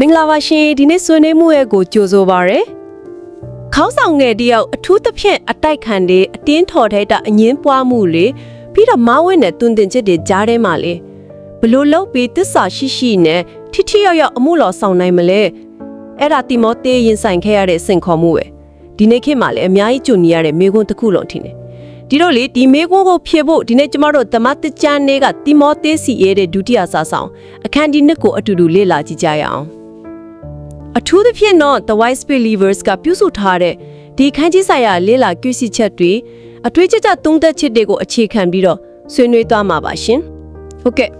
မင်္ဂလာပါရှင်ဒီနေ့ဆွေးနွေးမှုရဲ့ကိုကြိုဆိုပါရယ်ခေါင်းဆောင်ငယ်တယောက်အထူးသဖြင့်အတိုက်ခံတွေအတင်းထော်ထိုက်တာအငင်းပွားမှုလေပြီးတော့မဝင်းနဲ့တွင်တင်ချက်တွေကြားထဲမှာလေဘလို့လောက်ပြီးတစ္ဆာရှိရှိနဲ့ထိထိရောက်ရောက်အမှုတော်ဆောင်နိုင်မလဲအဲ့ဒါတိမောသေရင်ဆိုင်ခဲ့ရတဲ့စင်ခေါ်မှုပဲဒီနေ့ခေတ်မှာလည်းအများကြီးကြုံနေရတဲ့မိကွန်းတစ်ခုလုံးထင်တယ်ဒီတော့လေဒီမိကွန်းကိုဖြေဖို့ဒီနေ့ကျမတို့သမတ်တကြနေကတိမောသေစီရဲ့တဲ့ဒုတိယစာဆောင်အခန်းဒီနှစ်ကိုအတူတူလေ့လာကြည့်ကြရအောင် အထူးသဖြင့်တော့ The Wise Believers ကပြုစုထားတဲ့ဒီခန်းကြီးဆိုင်ရာလေးလာကြည့်စီချက်တွေအတွေ့အကြုံသုံးသက်ချက်တွေကိုအခြေခံပြီးတော့ဆွေးနွေးသွားမှာပါရှင်။ဟုတ်ကဲ့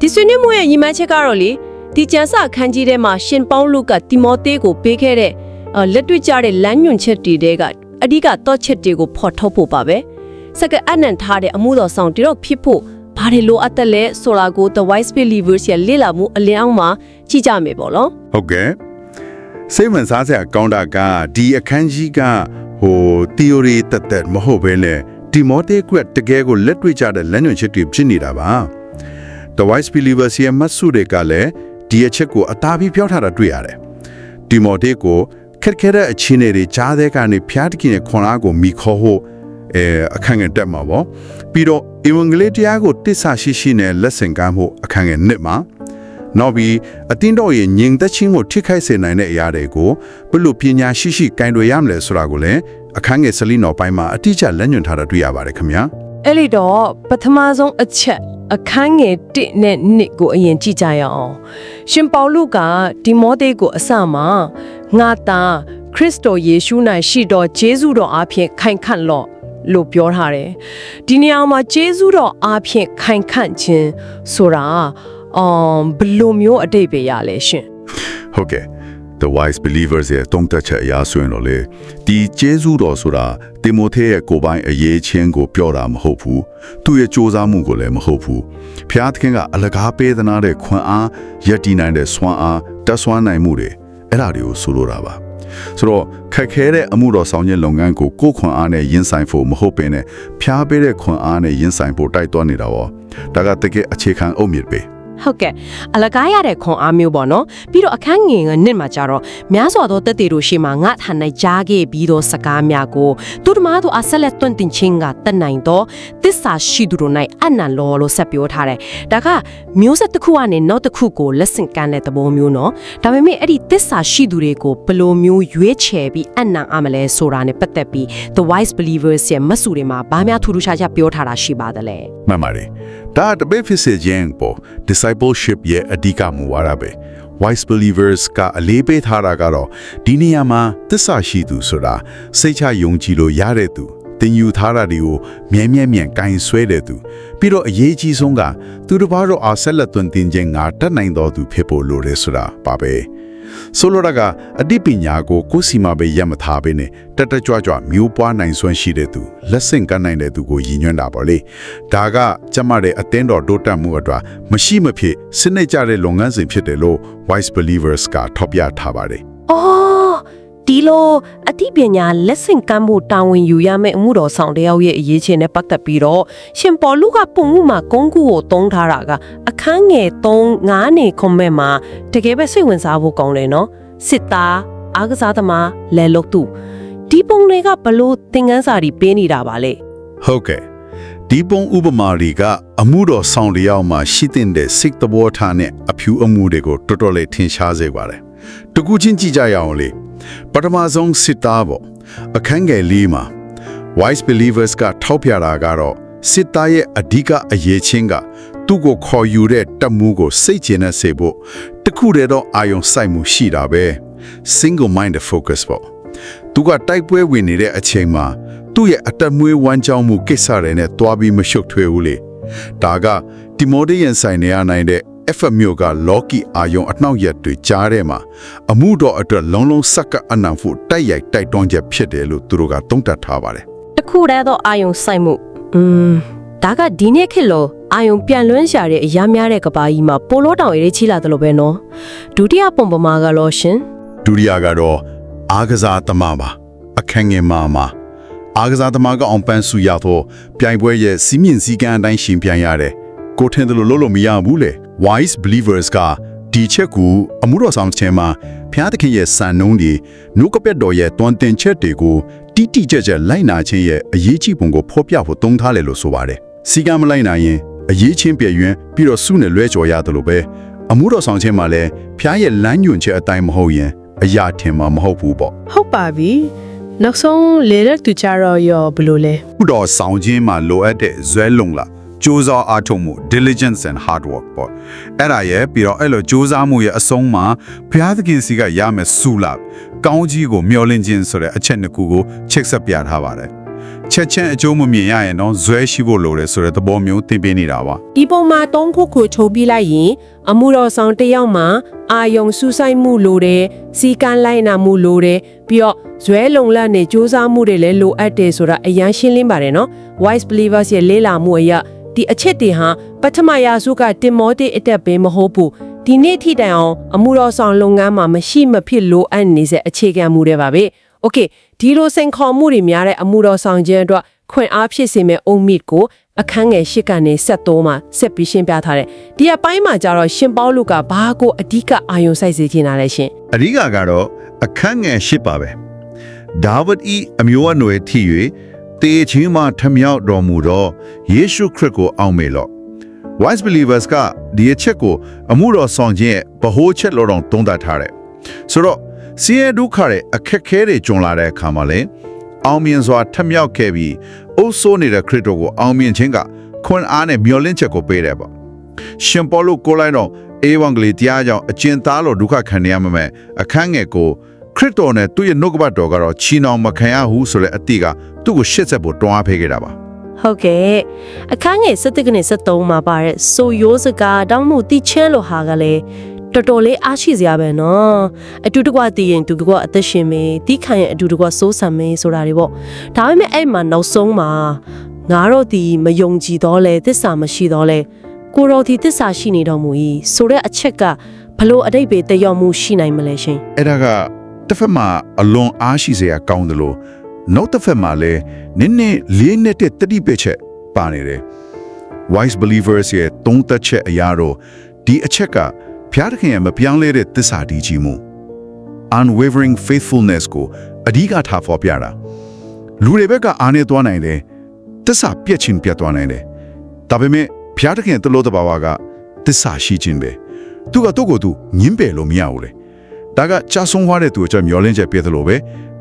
ဒီဆွေးနွေးမှုရဲ့ညီမချက်ကတော့လေဒီကျန်စာခန်းကြီးထဲမှာရှင်ပေါင်းလုကတိမောသေကိုပေးခဲ့တဲ့အာလက်တွေ့ကျတဲ့လမ်းညွှန်ချက်တွေတဲကအဓိကတော့ချက်တွေကိုဖော်ထုတ်ဖို့ပါပဲ။စကအနံထားတဲ့အမှုတော်ဆောင်တတော့ဖြစ်ဖို့ ဘာတွေလိုအပ်တယ်လဲဆိုတာကို The Wise Believers ရဲ့လေ့လာမှုအလင်းအောင်မှာကြည့်ကြမယ်ပေါ့နော်။ဟုတ်ကဲ့စိတ်ဝင်စားစရာကောင်းတာကဒီအခန်းကြီးကဟို theory တက်တက်မဟုတ်ဘဲနဲ့ဒီမော်တေကွက်တကယ်ကိုလက်တွေ့ကြတဲ့လမ်းညွှန်ချက်တွေဖြစ်နေတာပါ The Wise Believers ရဲ့မတ်စုတွေကလည်းဒီအချက်ကိုအသာပြီးပြောထားတာတွေ့ရတယ်ဒီမော်တေကိုခက်ခဲတဲ့အခြေအနေတွေကြားတဲ့ကနေဖျားတခင်ရဲ့ခွန်အားကိုမိခေါ်ဖို့ အဲအခန်းငယ်တက်မှာပေါ့ပြီးတော့အင်္ဂလိပ်တရားကိုတစ္ဆာရှိရှိနဲ့လက်ဆင့်ကမ်းဖို့အခန်းငယ်နှစ်မှာနောက်ပြီးအတင်းတော်ရဲ့ညင်သက်ချင်းကိုထိခိုက်စေနိုင်တဲ့အရာတွေကိုဘယ်လိုပညာရှိရှိကင်တွေရမလဲဆိုတာကိုလည်းအခန်းငယ်စလိနော်ပိုင်းမှာအတိအကျလက်ညွှန်ထားတာတွေ့ရပါတယ်ခင်ဗျာအဲ့ဒီတော့ပထမဆုံးအချက်အခန်းငယ်1နဲ့2ကိုအရင်ကြည့်ကြရအောင်ရှင်ပေါလုကဒီမောသေကိုအစမှာငါသားခရစ်တော်ယေရှု၌ရှိတော်ဂျေဇုတော်အားဖြင့်ခိုင်ခန့်လော့ လို့ပြောထားတယ်ဒီနေရာမှာဂျေဇုတော်အားဖြင့်ခိုင်ခန့်ခြင်းဆိုတာအမ်ဘယ်လိုမျိုးအတိတ်ပဲရလဲရှင်ဟုတ်ကဲ့ the wise believers ရဲ့တုံးတက်ချက်အရာဆိုရင်တော့လေဒီဂျေဇုတော်ဆိုတာတိမိုသေရဲ့ကိုယ်ပိုင်အရေးချင်းကိုပြောတာမဟုတ်ဘူးသူ့ရဲ့စ조사မှုကိုလည်းမဟုတ်ဘူးဖျားသခင်ကအလကားပေးသနာတဲ့ခွန်အားယက်တီနိုင်တဲ့စွမ်းအားတက်ဆွမ်းနိုင်မှုတွေအဲ့ဒါတွေကိုဆိုလိုတာပါ ဆိုတော့ခက်ခဲတဲ့အမှုတော်ဆောင်ခြင်းလုပ်ငန်းကိုကိုယ်ခွန်အားနဲ့ရင်ဆိုင်ဖို့မဟုတ်ပင်နဲ့ဖျားပေးတဲ့ခွန်အားနဲ့ရင်ဆိုင်ဖို့တိုက်တွန်းနေတာပေါ့ဒါကတကယ်အခြေခံအုတ်မြစ်ပဲ ဟုတ်ကဲ့အလကားရတဲ့ခွန်အားမျိုးပေါ့နော်ပြီးတော့အခန်းငယ်ကနှစ်မှာကြတော့များစွာသောတက်တေတို့ရှိမှငါထန်နိုင်ကြားခဲ့ပြီးတော့စကားများကိုသူတို့မားတို့အဆက်လက်တွန့်တင်ချင်းကတက်နိုင်တော့တစ္ဆာရှိသူတို့၌အနံလောလို့ဆက်ပြောထားတယ်ဒါကမျိုးဆက်တစ်ခုကနေနောက်တစ်ခုကိုလက်ဆင့်ကမ်းတဲ့သဘောမျိုးနော်ဒါပေမဲ့အဲ့ဒီတစ္ဆာရှိသူတွေကိုဘယ်လိုမျိုးရွေးချယ်ပြီးအနံအမလဲဆိုတာနဲ့ပတ်သက်ပြီး the wise believers ရဲ့မတ်စုတွေမှာဗားများထူးထူးခြားခြားပြောထားတာရှိပါတယ်လေမှန်ပါတယ် ဒါတပည့်ဖြစ်စေခြင်းပေါ် discipleship ရဲ့အဓိကမူဝါဒပဲ wise believers ကအလေးပေးထားတာကတော့ဒီနေရာမှာသစ္စာရှိသူဆိုတာစိတ်ချယုံကြည်လို့ရတဲ့သူတင်ယူထားတာတွေကိုမြဲမြဲမြံကင်ဆွဲတဲ့သူပြီးတော့အရေးကြီးဆုံးကသူတစ်ပါးတော့အဆက်လက်သွန်သင်ခြင်းငါတတ်နိုင်တော်သူဖြစ်ဖို့လိုတယ်ဆိုတာပါပဲ ဆိုလိုတာကအတိပညာကိုကိုယ်စီမှာပဲရပ်မထားဘဲနဲ့တက်တက်ကြွကြွမျိုးပွားနိုင်စွမ်းရှိတဲ့သူလက်ဆင့်ကမ်းနိုင်တဲ့သူကိုရည်ညွှန်းတာပေါ့လေဒါကကျမတဲ့အသင်းတော်တိုးတက်မှုအတွက်မရှိမဖြစ်စနစ်ကြတဲ့လုပ်ငန်းစဉ်ဖြစ်တယ်လို့ wise believers ကထောက်ပြထားပါတယ်။အော် ဒီလိုအသိပညာလက်ဆင့်ကမ်းဖို့တာဝန်ယူရမယ့်အမှုတော်ဆောင်တယောက်ရဲ့အရေးချင်းနဲ့ပတ်သက်ပြီးတော့ရှင်ပေါ်လူကပုံမှုမှာကုန်းကူကိုတုံးထားတာကအခန်းငယ်3 9နေခွန်မဲ့မှာတကယ်ပဲစိတ်ဝင်စားဖို့ကောင်းတယ်နော်။စစ်သားအားကစားသမားလဲလုတ်သူဒီပုံတွေကဘလို့သင်ခန်းစာတွေပေးနေတာပါလေဟုတ်ကဲ့ဒီပုံဥပမာတွေကအမှုတော်ဆောင်တယောက်မှာရှိတဲ့စိတ်တဘောထားနဲ့အဖြူအမှုတွေကိုတော်တော်လေးထင်ရှားစေပါတယ် တကူချင်းကြည့်ကြရအောင်လေပထမဆုံးစစ်သားပေါ့အခန်းငယ်လေးမှာ wise believers ကထောက်ပြတာကတော့စစ်သားရဲ့အဓိကအရေးချင်းကသူ့ကိုခေါ်ယူတဲ့တမှုကိုစိတ်ကျင်နဲ့စေဖို့တခုတည်းတော့အာယုံစိုက်မှုရှိတာပဲ single minded focus ပေါ့သူကတိုက်ပွဲဝင်နေတဲ့အချိန်မှာသူ့ရဲ့အတက်မွေးဝမ်းကြောင်းမှုကိစ္စတွေနဲ့တွားပြီးမရှုပ်ထွေးဘူးလေဒါကဒီမိုဒီယန်ဆိုင်နေရနိုင်တဲ့ FM မျိုးက Loki အာယုံအနှောက်ရက်တွေကြားထဲမှာအမှုတော်အတွက်လုံးလုံးစက္ကအနံဖို့တိုက်ရိုက်တိုက်တွန်းချက်ဖြစ်တယ်လို့သူတို့ကသုံးသပ်ထားပါတယ်။တခုတည်းသောအာယုံစိုက်မှုอืมဒါကဒီနေ့ခေတ်လို့အာယုံပြန်လွှမ်းရှာတဲ့အရာများတဲ့ကဘာကြီးမှာပိုလို့တောင်ရေးချီလာတယ်လို့ပဲနော်ဒုတိယပုံပမာကလို့ရှင်ဒုတိယကတော့အာကစားသမားပါအခန်းငယ်မှာမှာအာကစားသမားကအောင်ပန်းစုရတော့ပြိုင်ပွဲရဲ့စီးမြင့်စည်းကမ်းအတိုင်းရှင်ပြိုင်ရတယ် ကိုထင်တယ်လို့လုပ်လို့မရဘူးလေ wise believers ကဒီချက်ကိုအမှုတော်ဆောင်ခြင်းမှာဖျားသခင်ရဲ့စံနှုန်းတွေနှုတ်ကပတ်တော်ရဲ့တွန်တင်ချက်တွေကိုတိတိကျကျလိုက်နာခြင်းရဲ့အရေးကြီးပုံကိုဖော်ပြဖို့တုံးထားတယ်လို့ဆိုပါတယ်။စီကံမလိုက်နိုင်ရင်အရေးချင်းပြည့်ရွံပြီးတော့စုနဲ့လွဲကြော်ရတယ်လို့ပဲအမှုတော်ဆောင်ခြင်းမှာလည်းဖျားရဲ့လမ်းညွှန်ချက်အတိုင်းမဟုတ်ရင်အရာထင်မှာမဟုတ်ဘူးပေါ့ဟုတ်ပါပြီနောက်ဆုံးလေရက်သူကြတော့ရောဘယ်လိုလဲ။ဥတော်ဆောင်ခြင်းမှာလိုအပ်တဲ့ဇွဲလုံလာ စူးစမ်းအားထုတ်မှု diligence and hard work ပေါ့အဲ့ဒါရဲ့ပြီးတော့အဲ့လိုစူးစမ်းမှုရဲ့အဆုံးမှာဘုရားသခင်စီကရမယ်ဆူလာကောင်းကြီးကိုမျှော်လင့်ခြင်းဆိုတဲ့အချက်နှစ်ခုကိုချက်ဆက်ပြထားပါတယ်ချက်ချင်းအကျိုးမမြင်ရရင်တော့ဇွဲရှိဖို့လိုတယ်ဆိုတဲ့သဘောမျိုးသင်ပြနေတာပါဒီပုံမှာတုံးခုခုချိုးပြလိုက်ရင်အမှုတော်ဆောင်တစ်ယောက်မှာအာယုံစူးစိုက်မှုလိုတယ်စီကန်းလိုက်နာမှုလိုတယ်ပြီးတော့ဇွဲလုံလတ်နဲ့စူးစမ်းမှုတွေလည်းလိုအပ်တယ်ဆိုတာအရန်ရှင်းလင်းပါတယ်နော် wise believers ရဲ့လေးလာမှုအရာ ဒီအချက်တွေဟာပထမရာစုကတင်မောတိအတက်ပဲမဟုတ်ဘူးဒီနေ့ထိတိုင်အောင်အမှုတော်ဆောင်လုပ်ငန်းမှာမရှိမဖြစ်လိုအပ်နေတဲ့အခြေခံမှုတွေပါပဲ။ Okay ဒီလိုစိန်ခေါ်မှုတွေများတဲ့အမှုတော်ဆောင်ခြင်းအတွက်ခွင့်အားဖြစ်စေမယ့်အုံမစ်ကိုအခန်းငယ်၈ကနေ73မှာဆက်ပြီးရှင်းပြထားတယ်။ဒီအပိုင်းမှာကျတော့ရှင်ပေါလုကဘာကိုအဓိကအာရုံစိုက်စေချင်တာလဲရှင်။အဓိကကတော့အခန်းငယ်၈ပါပဲ။ဒါဝိဒ်ဤအမျိုးအနွယ်ထီ၍ တေချင်းမှထမြောက်တော်မူသောယေရှုခရစ်ကိုအောင်မေလော့ wise believers ကဒီအချက်ကိုအမှုတော်ဆောင်ခြင်းရဲ့ဗဟိုချက်လို့တော့သုံးသပ်ထားတယ်ဆိုတော့စီးရဲဒုက္ခရဲ့အခက်ခဲတွေကြုံလာတဲ့အခါမှာလေအောင်မြင်စွာထမြောက်ခဲ့ပြီးအုပ်စိုးနေတဲ့ခရစ်တော်ကိုအောင်မြင်ခြင်းကခွန်အားနဲ့မျှော်လင့်ချက်ကိုပေးတယ်ပေါ့ရှင်ပေါလုကိုလိုက်တော့အေဝံဂေလိတရားကြောင့်အကျဉ်သားလို့ဒုက္ခခံနေရမှာမဲ့အခန်းငယ်ကို ခရစ်တော်နဲ့သူ့ရဲ့နှုတ်ကပတ်တော်ကတော့ချီနှောင်မခံရဘူးဆိုတဲ့အတိကသူ့ကိုရှစ်ဆက်ဖို့တွန်းအားပေးခဲ့တာပါဟုတ်ကဲ့အခန်းငယ်7ကနေ73မှာပါတဲ့ဆိုရိုးစကားတောင်းမှုတိချဲလို့ဟာကလည်းတော်တော်လေးအားရှိစရာပဲနော်အတူတကွတည်ရင်တူတကွအသက်ရှင်မေတိခံရင်အတူတကွစိုးစံမေဆိုတာတွေပေါ့ဒါပေမဲ့အဲ့မှာနောက်ဆုံးမှာငါတို့ဒီမယုံကြည်တော့လဲသစ္စာမရှိတော့လဲကိုတော်ဒီသစ္စာရှိနေတော်မူ၏ဆိုတဲ့အချက်ကဘလို့အတိတ်ပဲတည်ရောက်မှုရှိနိုင်မလဲရှင်အဲ့ဒါက တစ်ဖက်မှာအလွန်အားရှိစရာကောင်းတယ်လို့နောက်တစ်ဖက်မှာလည်းနည်းနည်းလေးနဲ့တဲ့တတိပချက်ပါနေတယ် wise believers ရဲ့သုံးသက်ချက်အရာတော့ဒီအချက်ကဖျားသခင်ရဲ့မပြောင်းလဲတဲ့သစ္စာတည်ကြည်မှု unwavering faithfulness ကိုအဓိကထားဖော်ပြတာလူတွေဘက်ကအားနေသွားနိုင်တယ်သစ္စာပြည့်ချင်းပြတ်သွားနိုင်တယ်ဒါပေမဲ့ဖျားသခင်တလို့တဘာဝကသစ္စာရှိခြင်းပဲသူကသူ့ကိုယ်သူညင်းပယ်လို့မရဘူးလေ ဒါကကြာဆုံးသွားတဲ့သူအကြောင်းမျောလင်းချက်ပြည့်တယ်လို့ပဲ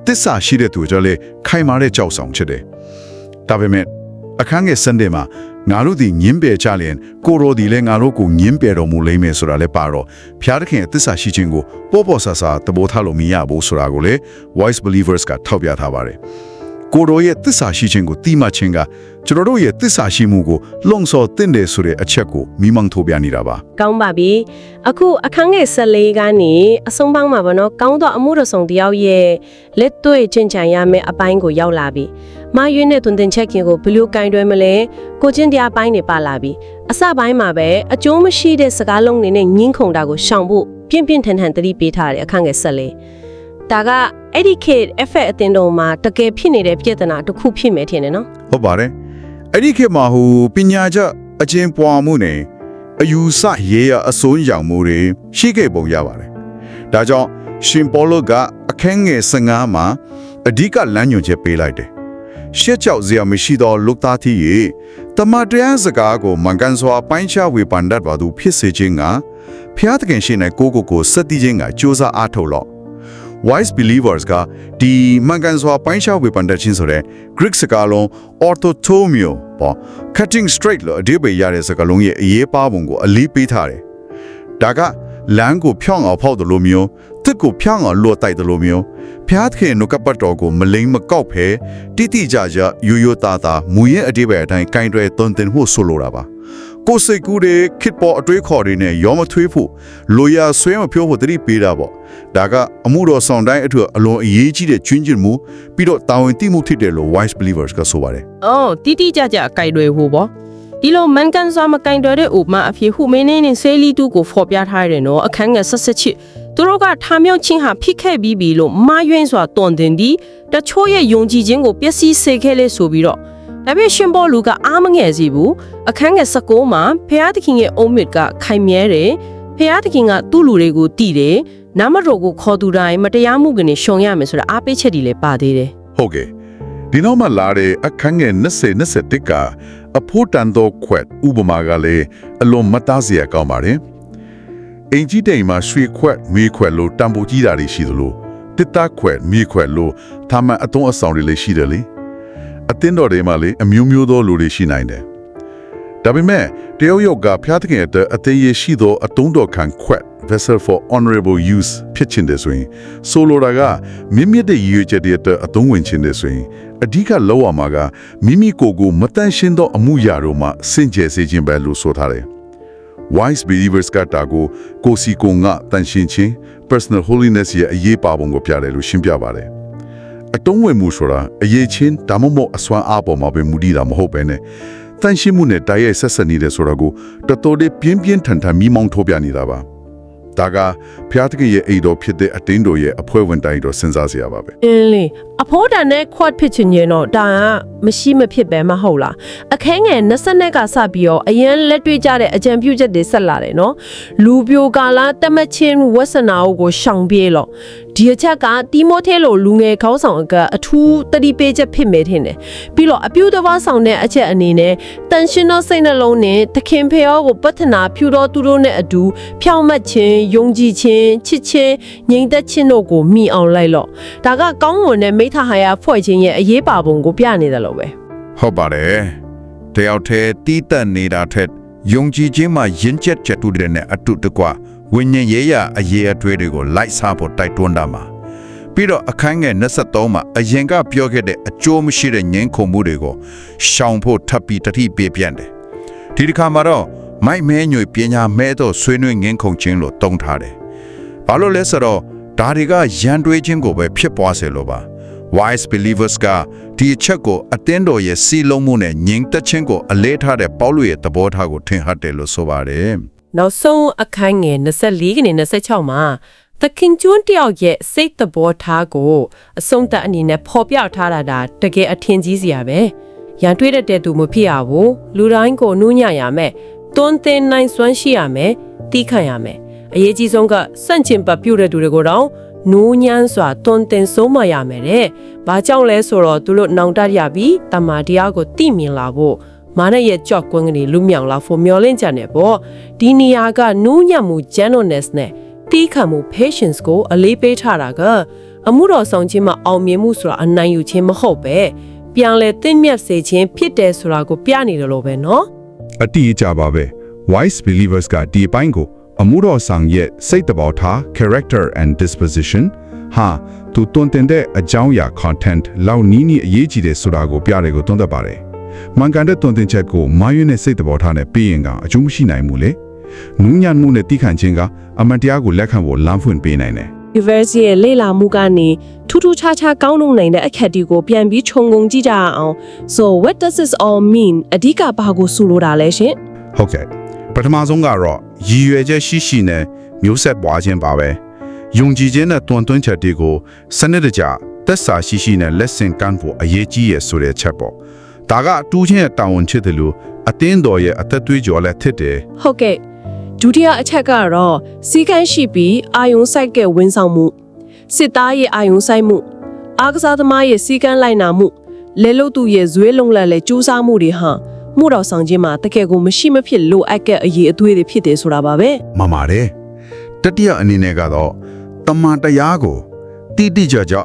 သစ္စာရှိတဲ့သူအကြောင်းလေခိုင်မာတဲ့ကြောက်ဆောင်ချက်တယ်ဒါပေမဲ့အခန်းငယ်စံတဲ့မှာငါတို့ဒီညင်းပယ်ကြလျင်ကိုရိုဒီလည်းငါတို့ကိုညင်းပယ်တော်မူလိမ့်မယ်ဆိုတာလည်းပါတော့ဖျားသခင်ရဲ့သစ္စာရှိခြင်းကိုပေါ်ပေါ်ဆာဆာသဘောထားလို့မရဘူးဆိုတာကိုလေ voice believers ကထောက်ပြထားပါတယ် ကိုရိုရဲ့သစ္စာရှိခြင်းကိုတိမှတ်ခြင်းကကျွန်တော်တို့ရဲ့သစ္စာရှိမှုကိုလုံဆော်တင့်တယ်ဆိုတဲ့အချက်ကိုမိမန့်ထိုးပြနေတာပါကောင်းပါပြီအခုအခန်းငယ်14ကနေအဆုံးပေါင်းမှာဗောနော်ကောင်းသောအမှုတော်ဆောင်တယောက်ရဲ့လက်တွေ့ချင်းချန်ရမယ့်အပိုင်းကိုရောက်လာပြီမာရွေးနဲ့တွင်တင်ချက်ကင်ကိုဘယ်လိုကင်တွဲမလဲကိုချင်းတရားပိုင်းနေပါလာပြီအစပိုင်းမှာပဲအကျိုးမရှိတဲ့စကားလုံးတွေနဲ့ညှင်းခုန်တာကိုရှောင်ဖို့ပြင်းပြင်းထန်ထန်သတိပေးထားတယ်အခန်းငယ်14ဒါက အဲ့ဒီခေတ် effect အတင်တော်မှာတကယ်ဖြစ်နေတဲ့ပြဿနာတစ်ခုဖြစ်မယ်ထင်တယ်နော်ဟုတ်ပါတယ်အဲ့ဒီခေတ်မှာဟိုပညာကျအချင်းပွားမှုနဲ့အယူဆရေးရအစိုးရောင်မှုတွေရှိခဲ့ပုံရပါတယ်ဒါကြောင့်ရှင်ပေါလုကအခန်းငယ်15မှာအဓိကလမ်းညွှန်ချက်ပေးလိုက်တယ်ရှက်ကြောက်စရာမရှိသောလူသားသည့်ရေတမန်တရားစကားကိုမန်ကန်စွာပိုင်းခြားဝေဖန်တတ်ပါသူဖြစ်စေခြင်းကဖျားသခင်ရှိနေကိုကိုကိုစက်တီးခြင်းကစူးစမ်းအားထုတ်လို့ wise believers ကဒီမှန်ကန်စွာပိုင်းခြားဝေဖန်တတ်ခြင်းဆိုတဲ့ Greek စကားလုံး orthotomio ပေါ့ cutting straight လို့အဓိပ္ပာယ်ရတဲ့စကားလုံးရဲ့အရေးပါပုံကိုအလေးပေးထားတယ်။ဒါကလမ်းကိုဖြောင်းအောင်ဖောက်တယ်လို့မျိုးတစ်ကိုဖြောင်းအောင်လွတ်တိုက်တယ်လို့မျိုးဖျားသခင်နှုတ်ကပတ်တော်ကိုမလိမ့်မကောက်ဖဲတိတိကျကျရိုးရိုးသားသားမူရဲ့အဓိပ္ပာယ်အတိုင်းကင်တွယ်သွန်သင်ဖို့ဆိုလိုတာပါ။ ကိုယ်စိတ်ကူးတွေခစ်ပေါ်အတွေးခေါ်တွေနဲ့ရောမထွေးဖို့လိုရာဆွဲမပြောဖို့တတိပေးတာပေါ့ဒါကအမှုတော်ဆောင်တိုင်းအထူအလွန်အရေးကြီးတဲ့ကျွင်းကျင်မှုပြီးတော့တာဝန်သိမှုဖြစ်တယ်လို့ wise believers ကဆိုပါတယ်။အော်တိတိကျကျအကြိုက်တွေဟိုပေါ့။ဒီလိုမန်ကန်စွာမကင်တွေတဲ့ဥပမာအဖြစ်ဟူမင်းနေနဲ့ဆဲလီတူကိုဖော်ပြထားရတယ်နော်အခန်းငယ်ဆက်ဆက်ချစ်သူတို့ကထားမြောက်ချင်းဟာဖိခဲ့ပြီးပြီလို့မာယွင်းစွာတွန်တင်ဒီတချို့ရဲ့ယုံကြည်ခြင်းကိုပျက်စီးစေခဲ့လေဆိုပြီးတော့ ဒါပေမဲ့ရှင်ဘောလူကအားမငယ်စီဘူးအခန်းငယ်16မှာဖျားသခင်ရဲ့အုံးမြစ်ကခိုင်မြဲတယ်ဖျားသခင်ကသူ့လူတွေကိုတည်တယ်နာမတော်ကိုခေါ်သူတိုင်းမတရားမှုကနေရှောင်ရမယ်ဆိုတာအားပေးချက်တွေလည်းပါသေးတယ်ဟုတ်ကဲ့ဒီနောက်မှလာတဲ့အခန်းငယ်20 21ကအဖို့တန်သောခွက်ဥပမာကလည်းအလွန်မသားစရာကောင်းပါတယ်အင်ကြီးတိမ်မှာရွှေခွက်မြေခွက်လို့တံပိုးကြီးတာတွေရှိသလိုတစ်သားခွက်မြေခွက်လို့သာမန်အသွင်အဆောင်တွေလည်းရှိတယ်လေ အသင်းတော်တွေမှာလည်းအမျိုးမျိုးသောလူတွေရှိနိုင်တယ်ဒါပေမဲ့တယောက်ယောက်ကဖျားသခင်အတွက်အသေးရရှိသောအတုံးတော်ခံခွက် vessel for honorable use ဖြစ်ချင်တယ်ဆိုရင်ဆိုလိုတာကမိမိတဲ့ရည်ရွယ်ချက်တွေအတွက်အသုံးဝင်ချင်တယ်ဆိုရင်အဓိကလောက်ရမှာကမိမိကိုယ်ကိုမတန့်ရှင်းသောအမှုရာတို့မှာစင်ကြယ်စေခြင်းပဲလို့ဆိုထားတယ် wise believers ကတာကိုကိုစီကိုငါတန်ရှင်းခြင်း personal holiness ရဲ့အရေးပါပုံကိုပြတယ်လို့ရှင်းပြပါတယ် အတုံးဝင်မှုဆိုတာအရေးချင်းဒါမှမဟုတ်အစွမ်းအားပေါ်မှာပဲမူတည်တာမဟုတ်ပဲနဲ့တန်ရှင်းမှုနဲ့တိုက်ရိုက်ဆက်ဆက်နေတယ်ဆိုတာကိုတော်တော်လေးပြင်းပြင်းထန်ထန်မိမောင်းထိုးပြနေတာပါဒါကဖျားတကယ်ရဲ့အိတော်ဖြစ်တဲ့အတင်းတော်ရဲ့အဖွဲဝင်တိုင်းတော်စဉ်းစားစရာပါပဲအင်းလေ အဖိုးတန်နဲ့ခွတ်ဖြစ်ချင်ရင်တော့ဒါကမရှိမဖြစ်ပဲမဟုတ်လားအခန်းငယ်20နဲ့ကစပြီးတော့အရင်လက်တွေ့ကြတဲ့အကြံပြုချက်တွေဆက်လာတယ်နော်လူပြိုကာလာတမချင်းဝဆနာအုပ်ကိုရှောင်ပြေးလို့ဒီအချက်ကတီမို थे လိုလူငယ်ခေါင်းဆောင်ကအထူးတတိပေးချက်ဖြစ်မယ်ထင်တယ်ပြီးတော့အပြုသဘောဆောင်တဲ့အချက်အနေနဲ့တန်ရှင်သောစိတ်နှလုံးနဲ့သခင်ဖေရောကိုပတ္ထနာဖြူတော်သူတို့နဲ့အတူဖြောင့်မတ်ခြင်းယုံကြည်ခြင်းချစ်ခြင်းငြိမ်သက်ခြင်းတို့ကိုမိအောင်လိုက်လို့ဒါကကောင်းမွန်တဲ့မိထဟာယဖွဲ့ခြင်းရဲ့အရေးပါပုံကိုပြနေတယ်လို့ပဲဟုတ်ပါတယ်တယောက်တည်းတီးတက်နေတာထက်ယုံကြည်ခြင်းမှာယဉ်ကျက်ချက်တူတဲ့နဲ့အတုတကွဝိညာဉ်ရေးရအရေးအထွေးတွေကိုလိုက်စားဖို့တိုက်တွန်းတာမှာပြီးတော့အခန်းငယ်23မှာအရင်ကပြောခဲ့တဲ့အကျိုးမရှိတဲ့ငင်းခုန်မှုတွေကိုရှောင်ဖို့ထပ်ပြီးတတိပြေပြန်တယ်ဒီတစ်ခါမှာတော့မိုက်မဲညွေပညာမဲတော့ဆွေးနွေးငင်းခုန်ခြင်းလို့တုံးထားတယ်ဘာလို့လဲဆိုတော့ဒါတွေကရန်တွေးခြင်းကိုပဲဖြစ်ပွားစေလို့ပါ wise believers ကဒီအချက်ကိုအတင်းတော်ရဲ့စီလုံးမှုနဲ့ညင်တက်ခြင်းကိုအလေးထားတဲ့ပေါလုရဲ့သဘောထားကိုထင်ဟပ်တယ်လို့ဆိုပါတယ်နောက်ဆုံးအခန်းငယ်24ကနေ26မှာသခင်ကျွန်းတယောက်ရဲ့စိတ်သဘောထားကိုအဆုံးသတ်အနေနဲ့ဖော်ပြထားတာဒါတကယ်အထင်ကြီးစရာပဲရန်တွေးတတ်တဲ့သူမဖြစ်ရဘူးလူတိုင်းကိုနှူးညံ့ရမယ်တွန်းတင်နိုင်စွမ်းရှိရမယ်တီးခံရမယ်အရေးကြီးဆုံးကစန့်ကျင်ပတ်ပြုတ်တဲ့သူတွေကိုတော့ နူးညံ့စွာတွန်းတင်ဆုံးမရမယ်တဲ့။ဘာကြောင့်လဲဆိုတော့သူတို့နောင်တရပြီးတမာတရားကိုသိမြင်လာဖို့မာနရဲ့ကြော့ကွင်းကနေလူမြောင်လာဖို့မျောလင့်ကြတယ်ပေါ့ဒီနေရာကနူးညံ့မှု gentleness နဲ့တီးခံမှု patience ကိုအလေးပေးထားတာကအမှုတော်ဆောင်ခြင်းမှာအောင်မြင်မှုဆိုတာအနိုင်ယူခြင်းမဟုတ်ပဲပြန်လဲတင့်မြတ်စေခြင်းဖြစ်တယ်ဆိုတာကိုပြနေတယ်လို့ပဲเนาะ အတိအကျပါပဲ wise believers ကဒီအပိုင်းကို အမှုတော်ဆောင်ရဲ့စိတ်တဘောထား character and disposition ဟာသူတွန်တင်တဲ့အကြောင်းအရာ content လောက်နီးနီးအရေးကြီးတယ်ဆိုတာကိုပြတယ်ကိုသုံးသပ်ပါတယ်။မှန်ကန်တဲ့တွန်တင်ချက်ကိုမာရွေးနဲ့စိတ်တဘောထားနဲ့ပြီးရင်ကအကျိုးမရှိနိုင်ဘူးလေ။နူးညံ့မှုနဲ့တိခန့်ခြင်းကအမှန်တရားကိုလက်ခံဖို့လမ်းဖွင့်ပေးနိုင်တယ် University ရဲ့လေ့လာမှုကနေထူးထူးခြားခြားကောင်းလုံနိုင်တဲ့အခက်ဒီကိုပြန်ပြီးခြုံငုံကြည့်ကြရအောင် so what does this all mean အဓိကဘာကိုဆိုလိုတာလဲရှင်။ဟုတ်ကဲ့ ပထမဆုံးကတော့ရည်ရွယ်ချက်ရှိရှိနဲ့မျိုးဆက်ပွားခြင်းပါပဲ။ယုံကြည်ခြင်းနဲ့တွန်တွန်းချက်တွေကိုစနစ်တကျသက်စာရှိရှိနဲ့လက်ဆင့်ကမ်းဖို့အရေးကြီးရဆိုတဲ့ချက်ပေါ့။ဒါကအတူချင်းရဲ့တာဝန်ချစ်တယ်လို့အတင်းတော်ရဲ့အသက်သွေးကြော်လည်းထစ်တယ်ဟုတ်ကဲ့ဒုတိယအချက်ကတော့စီကန်းရှိပြီးအာယုံဆိုင်ကဝန်ဆောင်မှုစစ်သားရဲ့အာယုံဆိုင်မှုအားကစားသမားရဲ့စီကန်းလိုက်နာမှုလဲလို့သူရဲ့ဇွဲလုံးလက်လဲစူးစမ်းမှုတွေဟာ မှုတော်ဆောင်ခြင်းမှာတကယ်ကိုမရှိမဖြစ်လိုအပ်တဲ့အရေးအသွေးတွေဖြစ်တယ်ဆိုတာပါပဲ။မှန်ပါတယ်။တတိယအနေနဲ့ကတော့တမန်တရားကိုတိတိကျကျ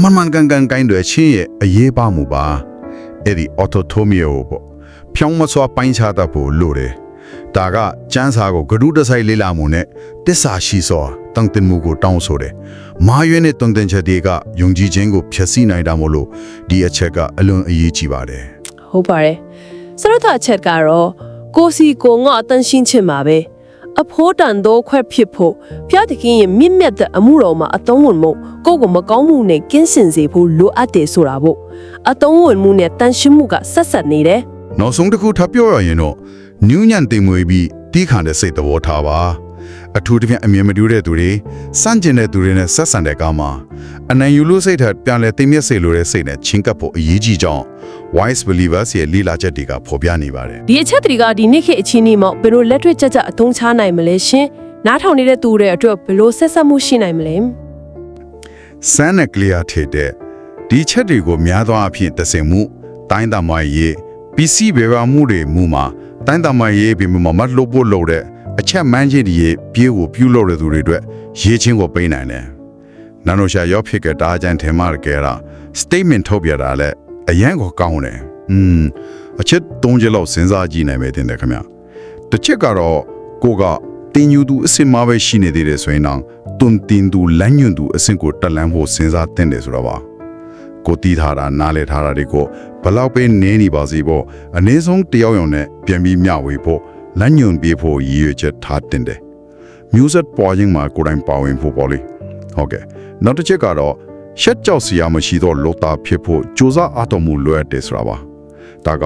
မန်မှန်ကန်ကန်ကိုင်းတွေချင်းရဲ့အရေးပါမှုပါ။အဲ့ဒီ autotomia ပေါ့။ဖြောင်းမစွာပိုင်းခြားတတ်ဖို့လိုတယ်။ဒါကကျန်းစာကိုဂရုတစိုက်လေ့လာမှုနဲ့တစ္ဆာရှိစွာတန်တင်မှုကိုတောင်းဆိုတယ်။မာရွေးနဲ့တုံတင်ချက်တွေကယုံကြည်ခြင်းကိုဖျက်ဆီးနိုင်တာမို့လို့ဒီအချက်ကအလွန်အရေးကြီးပါတယ်။ဟုတ်ပါတယ် စရထအချက်ကတော့ကိုစီကိုငေါအတန်းရှင်းချင်ပါပဲအဖိုးတန်တော့ခွက်ဖြစ်ဖို့ဖျားတခင်ရဲ့မြင့်မြတ်တဲ့အမှုတော်မှာအတုံးဝင်မှုကိုယ့်ကိုမကောင်းမှုနဲ့ကင်းစင်စေဖို့လိုအပ်တယ်ဆိုတာပေါ့အတုံးဝင်မှုနဲ့တန်ရှင်းမှုကဆက်ဆက်နေတယ်နောက်ဆုံးတစ်ခုထပ်ပြောရရင်တော့နူးညံ့တင်မွေပြီးတီးခံတဲ့စိတ်သဘောထားပါ အထူးသဖြင့်အမြင်မတူတဲ့သူတွေစန့်ကျင်တဲ့သူတွေနဲ့ဆက်ဆံတဲ့အခါမှာအနံယူလို့စိတ်ထက်ပြန်လဲသိမျက်စေလိုတဲ့စိတ်နဲ့ချင်းကပ်ဖို့အရေးကြီးကြောင်း wise believers ရဲ့လီလာချက်တွေကဖော်ပြနေပါတယ်ဒီအချက်တွေကဒီနေ့ခေတ်အချင်းကြီးမှာဘယ်လိုလက်တွေ့ကြကြအသုံးချနိုင်မလဲရှင်နားထောင်နေတဲ့သူတွေအတွက်ဘယ်လိုဆက်ဆက်မှုရှိနိုင်မလဲစမ်းနဲ့ကလျာထေတဲ့ဒီချက်တွေကိုများသောအားဖြင့်တစင်မှုတိုင်းသားမရေးပစ္စည်းဘေဘာမှုတွေမူမှာတိုင်းသားမရေးပြီးမှမတ်လို့ဖို့လို့တဲ့ အချက်မှန်းချင်းဒီရေးပြေးကိုပြုလုပ်တဲ့သူတွေအတွက်ရေးချင်းကိုပေးနိုင်တယ်။နာနိုရှာရောက်ဖြစ်ကတားကြန်ထဲမှာကြဲတာ statement ထုတ်ပြတာလဲအရန်ကိုကောင်းတယ်။อืมအချက်၃ချက်လောက်စဉ်းစားကြည့်နိုင်မယ်တင်တယ်ခင်ဗျ။တစ်ချက်ကတော့ကိုကတင်ယူသူအစင်မပဲရှိနေသေးတယ်ဆိုရင်တော့တွန်တင်သူလမ်းညွန်သူအစင်ကိုတက်လန်းဖို့စဉ်းစားတင်တယ်ဆိုတော့ပါကိုတီးထားတာနားလဲထားတာတွေကိုဘလောက်ပဲနင်းနေပါစေပေါ့အနည်းဆုံးတယောက်ယောက်နဲ့ပြန်ပြီးမျှဝေဖို့ လမ်းညွန်ပေးဖို့ရည်ရွယ်ချက်ထားတင်တယ် music ပေါ်ရင်မှာကိုယ်တိုင်ပါဝင်ဖို့ပေါ့လေဟုတ်ကဲ့နောက်တစ်ချက်ကတော့ရှက်ကြောက်စရာမရှိတော့လောတာဖြစ်ဖို့စူးစမ်းအားထုတ်မှုလွယ်တယ်ဆိုတာပါဒါက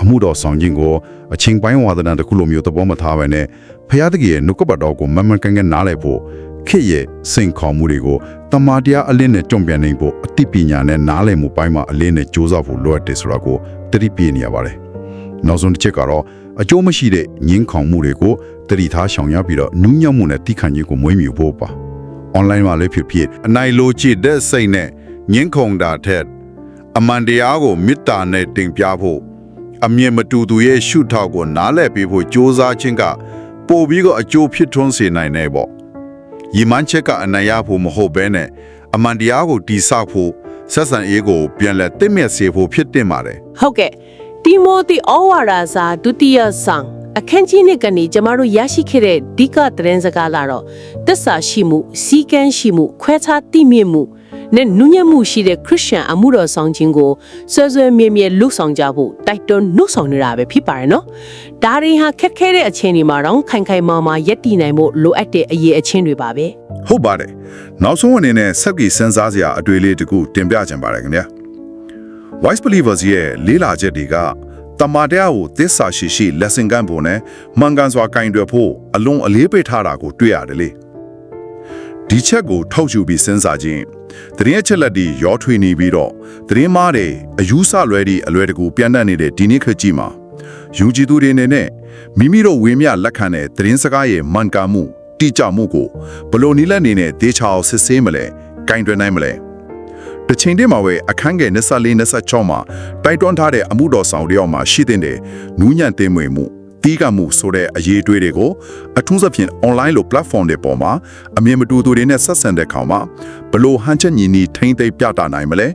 အမှုတော်ဆောင်ခြင်းကိုအချင်းပိုင်းဝါဒနာတစ်ခုလိုမျိုးသဘောမထားဘဲနဲ့ဖျားတကယ်ရဲ့နှုတ်ကပတ်တော်ကိုမန်မှန်ကန်ကန်နားလည်ဖို့ခေတ်ရဲ့စိန်ခေါ်မှုတွေကိုတမာတရားအလင်းနဲ့ကြုံပြန်နိုင်ဖို့အသိပညာနဲ့နားလည်မှုပိုင်းမှာအလင်းနဲ့စူးစမ်းဖို့လိုအပ်တယ်ဆိုတာကိုတတိပြနေရပါတယ်နောက်ဆုံးတစ်ချက်ကတော့ အကျိုးမရှိတဲ့ငင်းခေါင်မှုတွေကိုတတိထားရှောင်ရပြီးတော့နူးညံ့မှုနဲ့တိခတ်ခြင်းကိုမွေးမြူဖို့ပါ online မှာလည်းဖြစ်ဖြစ်အနိုင်လိုချစ်တဲ့စိတ်နဲ့ငင်းခုန်တာထက်အမှန်တရားကိုမေတ္တာနဲ့တင်ပြဖို့အမြင်မတူသူရဲ့ရှုထောက်ကိုနားလည်ပေးဖို့ကြိုးစားခြင်းကပိုပြီးတော့အကျိုးဖြစ်ထွန်းစေနိုင်တယ်ပေါ့ရီမန်းချက်ကအနိုင်ရဖို့မဟုတ်ဘဲနဲ့အမှန်တရားကိုတိဆောက်ဖို့ဆက်ဆံရေးကိုပြန်လဲတင့်မြတ်စေဖို့ဖြစ်တင်ပါတယ်ဟုတ်ကဲ့ တိမိုသီဩဝါဒစာဒုတိယဆောင်အခန်းကြီးနှစ်ကနေကျမတို့ရရှိခဲ့တဲ့ဒီကသတင်းစကားလာတော့တစ္ဆာရှိမှုစီကန်းရှိမှု ခွဲခြားတိမြင့်မှုနဲ့နုညံ့မှုရှိတဲ့ခရစ်ယာန်အမှုတော်ဆောင်ခြင်းကိုဆွဲဆွဲမြဲမြဲလှုပ်ဆောင်ကြဖို့တိုက်တွန်းနှုတ်ဆောင်နေတာပဲဖြစ်ပါတယ်နော်ဒါတွေဟာခက်ခဲတဲ့အချိန်တွေမှာတော့ခိုင်ခိုင်မာမာရက်တည်နိုင်ဖို့လိုအပ်တဲ့အရေးအချင်းတွေပါပဲဟုတ်ပါတယ်နောက်ဆုံးအနေနဲ့စက်ကီစဉ်းစားစရာအတွေ့အလေးတစ်ခုတင်ပြချင်ပါတယ်ခင်ဗျာ Wise Believers ရဲ့လေးလာချက်တွေကတမန်တရားကိုသစ္စာရှိရှိလက်ဆင့်ကမ်းဖို့နဲ့မှန်ကန်စွာကင်တွယ်ဖို့အလွန်အလေးပေးထားတာကိုတွေ့ရတယ်လေဒီချက်ကိုထောက်ယူပြီးစဉ်းစားခြင်းတရင်အချက်လက်ဒီရောထွေနေပြီးတော့တရင်မားတဲ့အယူဆလွဲသည့်အလွယ်တကူပြန်တတ်နေတဲ့ဒီနေ့ခေတ်ကြီးမှာယူကြည်သူတွေအနေနဲ့မိမိတို့ဝင်းမြလက်ခံတဲ့တရင်စကားရဲ့မှန်ကန်မှုတိကျမှုကိုဘယ်လိုနည်းလမ်းနေနဲ့ဒေချာအောင်စစ်ဆေးမလဲကင်တွယ်နိုင်မလဲ တစ်ချိန်တည်းမှာပဲအခန်းငယ်24 26မှာတိုက်တွန်းထားတဲ့အမှုတော်ဆောင်တယောက်မှာရှိတဲ့နူးညံ့သိမ်းမွေမှု တီးကမှုဆိုတဲ့အရေးအတွေးတွေကိုအထူးသဖြင့် online လို့ platform တွေပေါ်မှာအမြင်မတူသူတွေနဲ့ဆက်ဆံတဲ့ခေါင်မှာဘလို့ဟန်ချက်ညီနီထိမ့်သိမ်းပြတာနိုင်မလဲ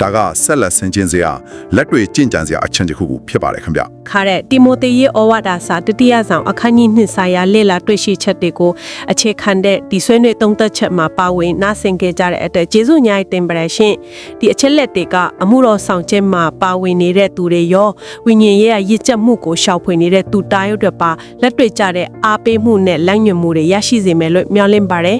ဒါကဆက်လက်ဆင်ခြင်စရာလက်တွေ့ကြင်ကြံစရာအချက်တစ်ခုခုဖြစ်ပါတယ်ခင်ဗျခါတဲ့တိမိုသေရဲ့ဩဝါဒစာတတိယဆောင်အခန်းကြီးနှစ်ဆိုင်ရာလေ့လာတွေ့ရှိချက်တွေကိုအခြေခံတဲ့ဒီဆွေးနွေးသုံးသက်ချက်မှာပါဝင်နားဆင်ကြကြတဲ့အတွက်ကျေးဇူးများတင်ပါတယ်ရှင်ဒီအချက်လက်တွေကအမှုတော်ဆောင်ခြင်းမှာပါဝင်နေတဲ့သူတွေရောဝိညာဉ်ရေးရရစ်ချက်မှုကိုရှောက်ဖွေနေတဲ့သူတိုင်းအတွက်ပါလက်တွေ့ကြတဲ့အားပေးမှုနဲ့လမ်းညွှန်မှုတွေရရှိစေမယ်လို့မျှော်လင့်ပါတယ်